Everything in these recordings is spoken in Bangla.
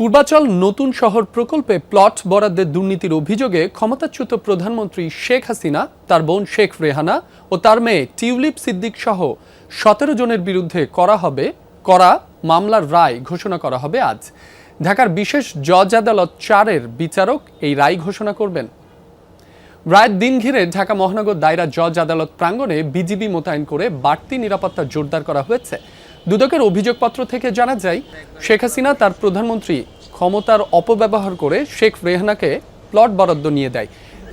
পূর্বাচল নতুন শহর প্রকল্পে প্লট বরাদ্দের দুর্নীতির অভিযোগে ক্ষমতাচ্যুত প্রধানমন্ত্রী শেখ হাসিনা, তার বোন শেখ রেহানা ও তার মেয়ে টিউলিপ সিদ্দিক সহ সতেরো জনের বিরুদ্ধে করা হবে, করা মামলার রায় ঘোষণা করা হবে আজ। ঢাকার বিশেষ জজ আদালত চারের বিচারক এই রায় ঘোষণা করবেন। রায়ের দিন ঘিরে ঢাকা মহানগর দায়রা জজ আদালত প্রাঙ্গণে বিজিবি মোতায়েন করে বাড়তি নিরাপত্তা জোরদার করা হয়েছে। দুদকের অভিযোগপত্র থেকে জানা যায়, শেখ হাসিনা তার প্রধানমন্ত্রী ক্ষমতার অপব্যবহার করে শেখ রেহানাকে প্লট বরাদ্দ নিয়ে দেয়।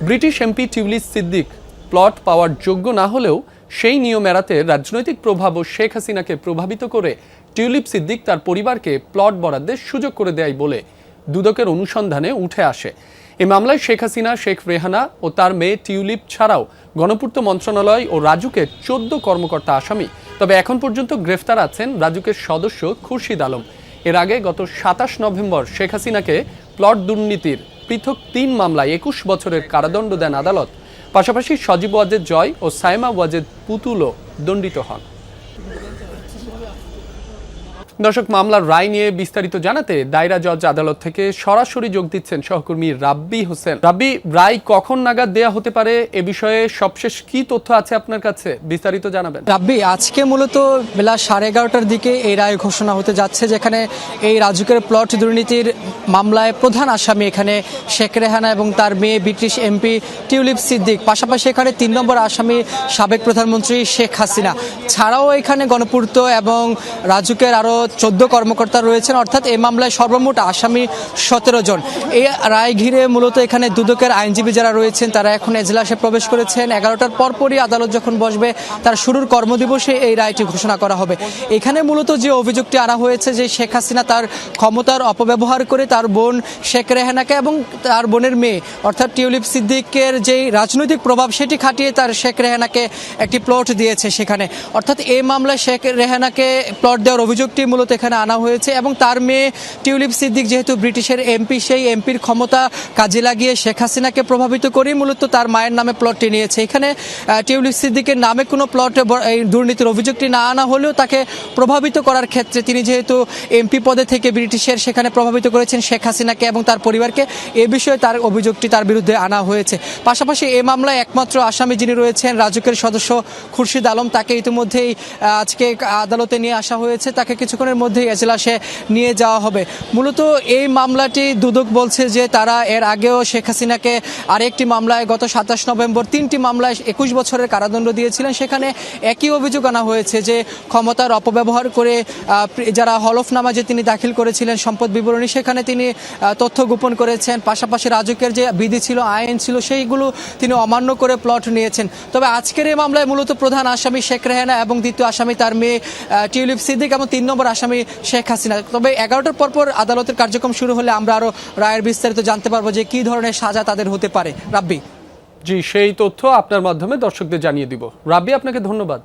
British MP Tulip Siddiq plot পাওয়ার যোগ্য না হলেও সেই নিয়ম এড়াতে রাজনৈতিক প্রভাব ও শেখ হাসিনাকে প্রভাবিত করে টিউলিপ সিদ্দিক তার পরিবারকে প্লট বরাদ্দের সুযোগ করে দেয় বলে দুদকের অনুসন্ধানে উঠে আসে। এই মামলায় শেখ হাসিনা, শেখ রেহানা ও তার মেয়ে টিউলিপ ছাড়াও গণপূর্ত মন্ত্রণালয় ও রাজুকের চোদ্দ কর্মকর্তা আসামি। তবে এখন পর্যন্ত গ্রেফতার আছেন রাজুকের সদস্য খুরশিদ আলম। এর আগে গত সাতাশ নভেম্বর শেখ হাসিনাকে প্লট দুর্নীতির পৃথক তিন মামলায় একুশ বছরের কারাদণ্ড দেন আদালত। পাশাপাশি সজীব ওয়াজেদ জয় ও সাইমা ওয়াজেদ পুতুলও দণ্ডিত হন। দর্শক, মামলার রায় নিয়ে বিস্তারিত জানাতে দায়রা জজ আদালত থেকে সরাসরি যোগ দিচ্ছেন সহকর্মী রাব্বি হোসেন। রাব্বি, রায় কখন নাগাদ দেয়া হতে পারে? এ বিষয়ে সবশেষ কি তথ্য আছে আপনার কাছে? বিস্তারিত জানাবেন। রাব্বি, আজকে মূলত বেলা সাড়ে এগারোটার দিকে এই রায় ঘোষণা হতে যাচ্ছে, যেখানে এই রাজুকের প্লট দুর্নীতির মামলায় প্রধান আসামি এখানে শেখ রেহানা এবং তার মেয়ে ব্রিটিশ এমপি টিউলিপ সিদ্দিক। পাশাপাশি এখানে তিন নম্বর আসামি সাবেক প্রধানমন্ত্রী শেখ হাসিনা। ছাড়াও এখানে গণপূর্ত এবং রাজুকের আরও চোদ্দ কর্মকর্তা রয়েছেন, অর্থাৎ এই মামলায় সর্বমোট আসামি সতেরো জন। এই রায় ঘিরে মূলত এখানে দুদকের আইনজীবী যারা রয়েছেন, তারা এখন এজলাসে প্রবেশ করেছেন। এগারোটার পরপরই আদালত যখন বসবে, তার শুরুর কর্মদিবসে এই রায়টি ঘোষণা করা হবে। এখানে মূলত যে অভিযোগটি আনা হয়েছে যে শেখ হাসিনা তার ক্ষমতার অপব্যবহার করে তার বোন শেখ রেহানাকে এবং তার বোনের মেয়ে, অর্থাৎ টিউলিপ সিদ্দিকের যেই রাজনৈতিক প্রভাব, সেটি খাটিয়ে তার শেখ রেহানাকে একটি প্লট দিয়েছে সেখানে। অর্থাৎ এই মামলায় শেখ রেহানাকে প্লট দেওয়ার অভিযোগটি মূলত এখানে আনা হয়েছে এবং তার মেয়ে টিউলিপ সিদ্দিক যেহেতু ব্রিটিশের এমপি, সেই এমপির ক্ষমতা কাজে লাগিয়ে শেখ হাসিনাকে প্রভাবিত করেই মূলত তার মায়ের নামে প্লটটি নিয়েছে। এখানে টিউলিপ সিদ্দিকের নামে কোনো প্লট এই দুর্নীতির অভিযোগটি না আনা হলেও তাকে প্রভাবিত করার ক্ষেত্রে তিনি যেহেতু এমপি পদে থেকে ব্রিটিশের সেখানে প্রভাবিত করেছেন শেখ হাসিনাকে এবং তার পরিবারকে, এ বিষয়ে তার অভিযোগটি তার বিরুদ্ধে আনা হয়েছে। পাশাপাশি এ মামলায় একমাত্র আসামি যিনি রয়েছেন রাজুকের সদস্য খুরশিদ আলম, তাকে ইতিমধ্যেই আহ, আজকে আদালতে নিয়ে আসা হয়েছে। তাকে কিছুক্ষণের মধ্যেই এজলাসে নিয়ে যাওয়া হবে। মূলত এই মামলাটি দুদক বলছে যে তারা এর আগেও শেখ হাসিনাকে আরেকটি মামলায় গত সাতাশ নভেম্বর তিনটি মামলায় একুশ বছরের কারাদণ্ড দিয়েছিলেন। সেখানে একই অভিযোগ আনা হয়েছে যে ক্ষমতার অপব্যবহার করে যারা হলফনামা যে তিনি দাখিল করেছিলেন সম্পদ বিবরণী সেখানে তিনি তথ্য গোপন করেছেন। পাশাপাশি রাজুকের যে বিধি ছিল আইন ছিল সেইগুলো তিনি অমান্য করে প্লট নিয়েছেন। তবে আজকের এই মামলায় মূলত প্রধান আসামি শেখ রেহানা এবং দ্বিতীয় আসামি তার মেয়ে টিউলিপ সিদ্দিক এবং তিন নম্বর আসামি শেখ হাসিনা। তবে এগারোটার পরপর আদালতের কার্যক্রম শুরু হলে আমরা আরও রায়ের বিস্তারিত জানতে পারব যে কী ধরনের সাজা তাদের হতে পারে। রাব্বি। জি, সেই তথ্য আপনার মাধ্যমে দর্শকদের জানিয়ে দিব। রাব্বি, আপনাকে ধন্যবাদ।